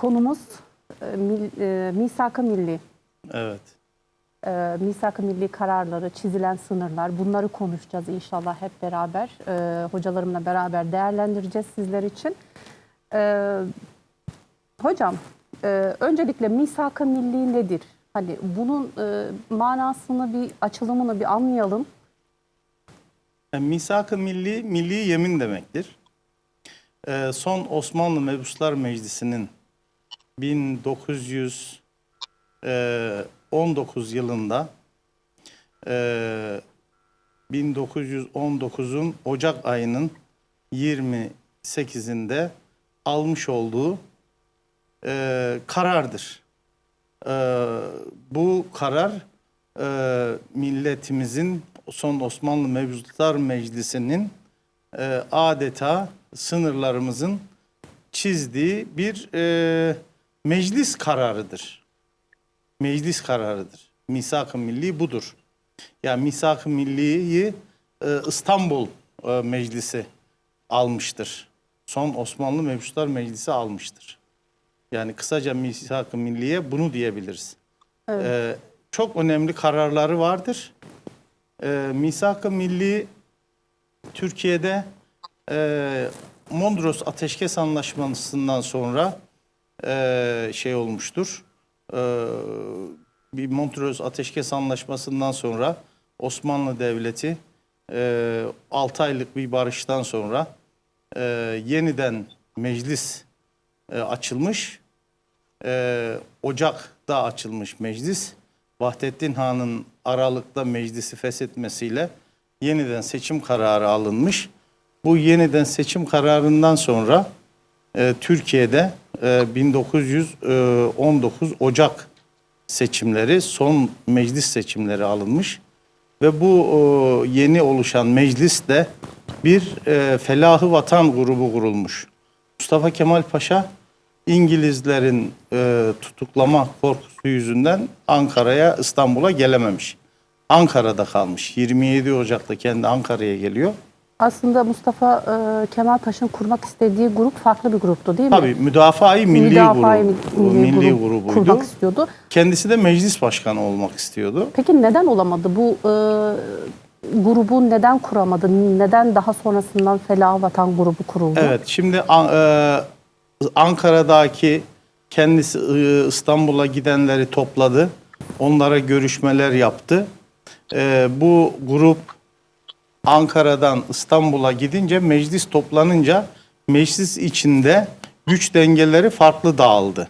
konumuz e, mil, e, misak-ı milli. Evet. E, misak-ı milli kararları, çizilen sınırlar bunları konuşacağız inşallah hep beraber. E, hocalarımla beraber değerlendireceğiz sizler için. E, hocam, e, öncelikle misak-ı milli nedir? Hani bunun e, manasını bir açılımını bir anlayalım. Yani misak-ı milli, milli yemin demektir. Son Osmanlı Mebuslar Meclisi'nin 1919 yılında e, 1919'un Ocak ayının 28'inde almış olduğu e, karardır. E, bu karar e, milletimizin son Osmanlı Mevzuatlar Meclisi'nin e, adeta sınırlarımızın çizdiği bir e, meclis kararıdır. Meclis kararıdır. Misak-ı Milli budur. Yani Misak-ı Milli'yi e, İstanbul e, Meclisi almıştır. Son Osmanlı Mevzuatlar Meclisi almıştır. Yani kısaca Misak-ı Milliye bunu diyebiliriz. Ee, çok önemli kararları vardır. Ee, Misak-ı Milli Türkiye'de e, Mondros Ateşkes Anlaşması'ndan sonra e, şey olmuştur. Ee, bir Montreux Ateşkes Anlaşması'ndan sonra Osmanlı Devleti e, 6 aylık bir barıştan sonra e, yeniden meclis e, açılmış. E, Ocak'ta açılmış meclis. Vahdettin Han'ın Aralık'ta meclisi feshetmesiyle yeniden seçim kararı alınmış. Bu yeniden seçim kararından sonra e, Türkiye'de e, 1919 Ocak seçimleri son meclis seçimleri alınmış ve bu e, yeni oluşan mecliste bir e, Felahı Vatan grubu kurulmuş. Mustafa Kemal Paşa İngilizlerin e, tutuklama korkusu yüzünden Ankara'ya İstanbul'a gelememiş. Ankara'da kalmış. 27 Ocak'ta kendi Ankara'ya geliyor. Aslında Mustafa e, Kemal Paşa'nın kurmak istediği grup farklı bir gruptu değil mi? Tabii Müdafaa-i Milli, Müdafaa-i grubu, Milli milli grup grubuydu. kurmak istiyordu. Kendisi de meclis başkanı olmak istiyordu. Peki neden olamadı? Bu e, grubu neden kuramadı? Neden daha sonrasından Felah Vatan grubu kuruldu? Evet, şimdi An- e, Ankara'daki kendisi e, İstanbul'a gidenleri topladı. Onlara görüşmeler yaptı. E, bu grup Ankara'dan İstanbul'a gidince meclis toplanınca meclis içinde güç dengeleri farklı dağıldı.